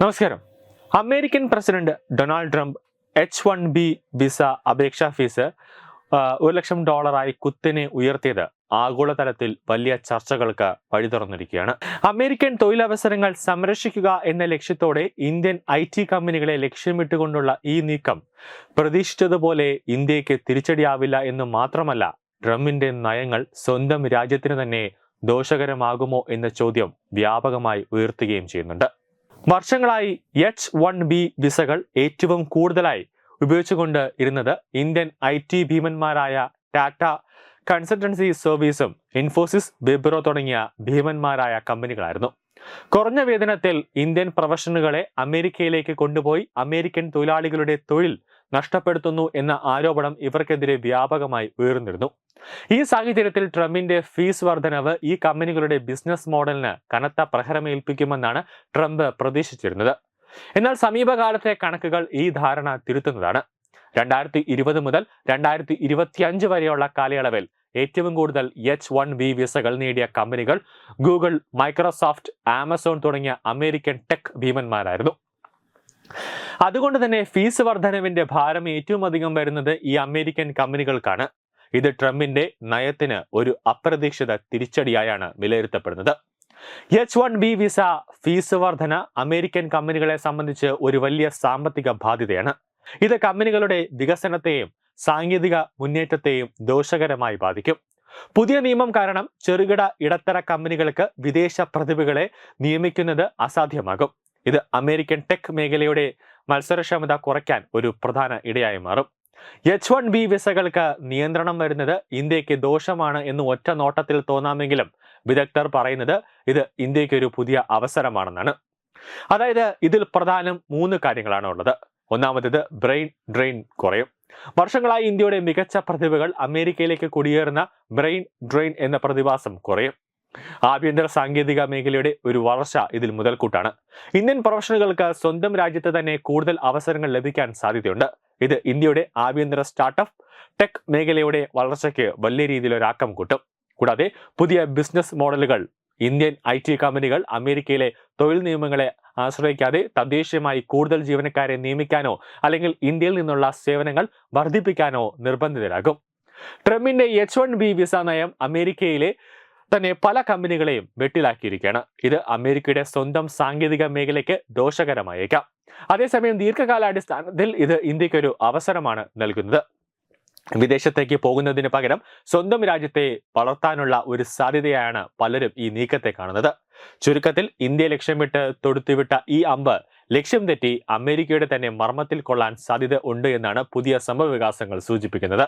നമസ്കാരം. American president Donald Trump H one B visa അപേക്ഷാ fees ഒരു ലക്ഷം ഡോളറായി കുത്തിനെ ഉയർത്തിയത് ആഗോളതലത്തിൽ വലിയ ചർച്ചകൾക്ക് വഴി തുറന്നിരിക്കുകയാണ്. അമേരിക്കൻ തൊഴിലവസരങ്ങൾ സംരക്ഷിക്കുക എന്ന ലക്ഷ്യത്തോടെ ഇന്ത്യൻ ഐ ടി കമ്പനികളെ ലക്ഷ്യമിട്ടുകൊണ്ടുള്ള ഈ നീക്കം പ്രതീക്ഷിച്ചതുപോലെ ഇന്ത്യയ്ക്ക് തിരിച്ചടിയാവില്ല എന്ന് മാത്രമല്ല ട്രംപിന്റെ നയങ്ങൾ സ്വന്തം രാജ്യത്തിന് തന്നെ ദോഷകരമാകുമോ എന്ന ചോദ്യം വ്യാപകമായി ഉയർത്തുകയും ചെയ്യുന്നുണ്ട്. വർഷങ്ങളായി എച്ച് വൺ ബി വിസകൾ ഏറ്റവും കൂടുതലായി ഉപയോഗിച്ചുകൊണ്ട് ഇരുന്നത് ഇന്ത്യൻ ഐ ടി ഭീമന്മാരായ ടാറ്റ കൺസൾട്ടൻസി സർവീസും ഇൻഫോസിസ് വിബ്രോ തുടങ്ങിയ ഭീമന്മാരായ കമ്പനികളായിരുന്നു. കുറഞ്ഞ വേതനത്തിൽ ഇന്ത്യൻ പ്രൊഫഷണലുകളെ അമേരിക്കയിലേക്ക് കൊണ്ടുപോയി അമേരിക്കൻ തൊഴിലാളികളുടെ തൊഴിൽ നഷ്ടപ്പെടുത്തുന്നു എന്ന ആരോപണം ഇവർക്കെതിരെ വ്യാപകമായി ഉയർന്നിരുന്നു. ഈ സാഹചര്യത്തിൽ ട്രംപിന്റെ ഫീസ് വർധനവ് ഈ കമ്പനികളുടെ ബിസിനസ് മോഡലിന് കനത്ത പ്രഹരമേൽപ്പിക്കുമെന്നാണ് ട്രംപ് പ്രതീക്ഷിച്ചിരുന്നത്. എന്നാൽ സമീപകാലത്തെ കണക്കുകൾ ഈ ധാരണ തിരുത്തുന്നതാണ്. രണ്ടായിരത്തി ഇരുപത് മുതൽ രണ്ടായിരത്തി ഇരുപത്തിയഞ്ച് വരെയുള്ള കാലയളവിൽ ഏറ്റവും കൂടുതൽ എച്ച് വൺ ബി വിസകൾ നേടിയ കമ്പനികൾ ഗൂഗിൾ മൈക്രോസോഫ്റ്റ് ആമസോൺ തുടങ്ങിയ അമേരിക്കൻ ടെക് ഭീമന്മാരായിരുന്നു. അതുകൊണ്ട് തന്നെ ഫീസ് വർധനവിന്റെ ഭാരം ഏറ്റവും അധികം വരുന്നത് ഈ അമേരിക്കൻ കമ്പനികൾക്കാണ്. ഇത് ട്രംപിന്റെ നയത്തിന് ഒരു അപ്രതീക്ഷിത തിരിച്ചടിയായാണ് വിലയിരുത്തപ്പെടുന്നത്. H one B visa fees വർധന അമേരിക്കൻ കമ്പനികളെ സംബന്ധിച്ച് ഒരു വലിയ സാമ്പത്തിക ബാധ്യതയാണ്. ഇത് കമ്പനികളുടെ വികസനത്തെയും സാങ്കേതിക മുന്നേറ്റത്തെയും ദോഷകരമായി ബാധിക്കും. പുതിയ നിയമം കാരണം ചെറുകിട ഇടത്തര കമ്പനികൾക്ക് വിദേശ പ്രതിഭകളെ നിയമിക്കുന്നത് അസാധ്യമാകും. ഇത് അമേരിക്കൻ ടെക് മേഖലയുടെ മത്സരക്ഷമത കുറയ്ക്കാൻ ഒരു പ്രധാന ഇടയായി മാറും. എച്ച് വൺ ബി വിസകൾക്ക് നിയന്ത്രണം വരുന്നത് ഇന്ത്യയ്ക്ക് ദോഷമാണ് എന്ന് ഒറ്റ നോട്ടത്തിൽ തോന്നാമെങ്കിലും വിദഗ്ധർ പറയുന്നത് ഇത് ഇന്ത്യയ്ക്ക് ഒരു പുതിയ അവസരമാണെന്നാണ്. അതായത് ഇതിൽ പ്രധാനം മൂന്ന് കാര്യങ്ങളാണ് ഉള്ളത്. ഒന്നാമത്തേത് ബ്രെയിൻ ഡ്രെയിൻ കുറയും. വർഷങ്ങളായി ഇന്ത്യയുടെ മികച്ച പ്രതിഭകൾ അമേരിക്കയിലേക്ക് കുടിയേറുന്ന ബ്രെയിൻ ഡ്രെയിൻ എന്ന പ്രതിഭാസം കുറയും. ആഭ്യന്തര സാങ്കേതിക മേഖലയുടെ ഒരു വളർച്ച ഇതിൽ മുതൽക്കൂട്ടാണ്. ഇന്ത്യൻ പ്രൊഫഷണലുകൾക്ക് സ്വന്തം രാജ്യത്ത് തന്നെ കൂടുതൽ അവസരങ്ങൾ ലഭിക്കാൻ സാധ്യതയുണ്ട്. ഇത് ഇന്ത്യയുടെ ആഭ്യന്തര സ്റ്റാർട്ടപ്പ് ടെക് മേഖലയുടെ വളർച്ചയ്ക്ക് വലിയ രീതിയിൽ ഒരാക്കം കൂട്ടും. കൂടാതെ പുതിയ ബിസിനസ് മോഡലുകൾ ഇന്ത്യൻ ഐ ടി കമ്പനികൾ അമേരിക്കയിലെ തൊഴിൽ നിയമങ്ങളെ ആശ്രയിക്കാതെ തദ്ദേശീയമായി കൂടുതൽ ജീവനക്കാരെ നിയമിക്കാനോ അല്ലെങ്കിൽ ഇന്ത്യയിൽ നിന്നുള്ള സേവനങ്ങൾ വർദ്ധിപ്പിക്കാനോ നിർബന്ധിതരാകും. ട്രംപിന്റെ എച്ച് വൺ ബി വിസ നയം അമേരിക്കയിലെ തന്നെ പല കമ്പനികളെയും വെട്ടിലാക്കിയിരിക്കുകയാണ്. ഇത് അമേരിക്കയുടെ സ്വന്തം സാങ്കേതിക മേഖലയ്ക്ക് ദോഷകരമായേക്കാം. അതേസമയം ദീർഘകാലാടിസ്ഥാനത്തിൽ ഇത് ഇന്ത്യക്കൊരു അവസരമാണ് നൽകുന്നത്. വിദേശത്തേക്ക് പോകുന്നതിന് പകരം സ്വന്തം രാജ്യത്തെ വളർത്താനുള്ള ഒരു സാധ്യതയാണ് പലരും ഈ നീക്കത്തെ കാണുന്നത്. ചുരുക്കത്തിൽ ഇന്ത്യ ലക്ഷ്യമിട്ട് തൊടുത്തുവിട്ട ഈ അമ്പ് ലക്ഷ്യം തെറ്റി അമേരിക്കയുടെ തന്നെ മർമ്മത്തിൽ കൊള്ളാൻ സാധ്യത ഉണ്ട് എന്നാണ് പുതിയ സംഭവവികാസങ്ങൾ സൂചിപ്പിക്കുന്നത്.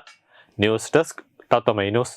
News desk Tatwamayi news.